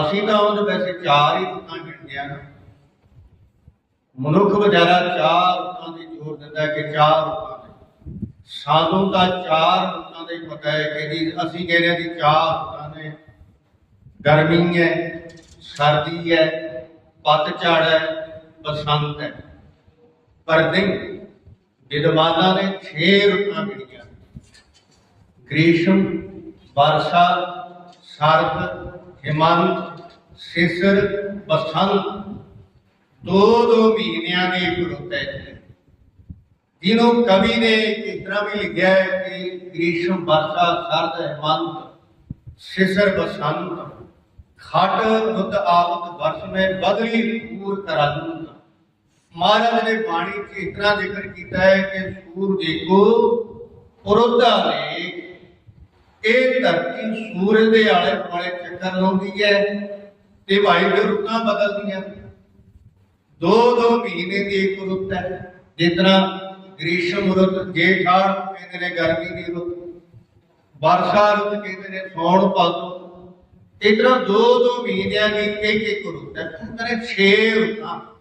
ਅਸੀਂ ਤਾਂ ਉਹਦੇ ਵੈਸੇ ਚਾਰ ਹੀ ਰੁੱਤਾਂ ਗਿਣਦੇ ਆ ਮਨੁੱਖ ਵਿਚਾਰਾ ਚਾਰ ਰੁੱਤਾਂ ਦੀ ਜ਼ੋਰ ਦਿੰਦਾ ਕਿ ਚਾਰ ਰੁੱਤਾਂ ਨੇ ਸਾਨੂੰ ਤਾਂ ਚਾਰ ਰੁੱਤਾਂ ਦਾ ਪਤਾ ਹੈ ਕਿ ਜੀ, ਅਸੀਂ ਕਹਿੰਦੇ ਹਾਂ ਜੀ ਚਾਰ ਰੁੱਤਾਂ ਨੇ। ਗਰਮੀ ਹੈ, ਸਰਦੀ ਹੈ, ਪਤਝੜ ਹੈ, ਬਸੰਤ ਹੈ। ਪਰ ਨਹੀਂ, ਵਿਦਵਾਨਾਂ ਨੇ 6 ਰੁੱਤਾਂ ਗਿਣੀਆਂ। ਗ੍ਰੀਸ਼ਮ, ਵਰਸ਼ਾ ਸਰਦ ਹਿਮੰਤ ਸਿਸਰ ਬਸੰਤ ਦੋ ਦੋ ਮਹੀਨਿਆਂ ਦੀ ਇੱਕ ਰੁੱਤ ਹੈ ਜਿਹਨੂੰ ਕਵੀ ਨੇ ਇਸ ਤਰ੍ਹਾਂ ਵੀ ਲਿਖਿਆ ਹੈ ਕਿ ਗ੍ਰੀਸ਼ਮ ਵਰਸ਼ਾ ਸਰਦ ਹਿਮੰਤ ਸਿਸਰ ਬਸੰਤ ਖਟ ਰੁੱਤ ਆਵਤ ਵਰष में ਬਦਲੀ ਪੂਰ ਕਰੰਤ ਮਹਾਰਾਜ ਨੇ ਬਾਣੀ 'ਚ ਇਸ ਤਰ੍ਹਾਂ ਜ਼ਿਕਰ ਕੀਤਾ ਹੈ ਕਿ ਸੂਰਜ ਕੋ ਪੁਰਦਾ ਨੇ ਇਹ ਧਰਤੀ ਸੂਰਜ ਦੇ ਆਲੇ ਦੁਆਲੇ ਚੱਕਰ ਲਾਉਂਦੀ ਹੈ ਤੇ ਭਾਈ ਫਿਰ ਰੁੱਤਾਂ ਬਦਲਦੀਆਂ ਦੋ ਦੋ ਮਹੀਨੇ ਦੀ ਇੱਕ ਰੁੱਤ ਹੈ, ਜਿਸ ਤਰ੍ਹਾਂ ਗ੍ਰੀਸ਼ਮ ਰੁੱਤ ਜੇਠਾੜ ਕਹਿੰਦੇ ਨੇ, ਗਰਮੀ ਦੀ ਰੁੱਤ। ਵਰਸ਼ਾ ਰੁੱਤ ਕਹਿੰਦੇ ਨੇ, ਸੌਣ ਭਾਦੋ ਇਸ ਤਰ੍ਹਾਂ ਦੋ ਦੋ ਮਹੀਨਿਆਂ ਦੀ ਇੱਕ ਇੱਕ ਰੁੱਤ ਹੈ। ਕਹਿੰਦੇ 6 ਰੁੱਤਾਂ।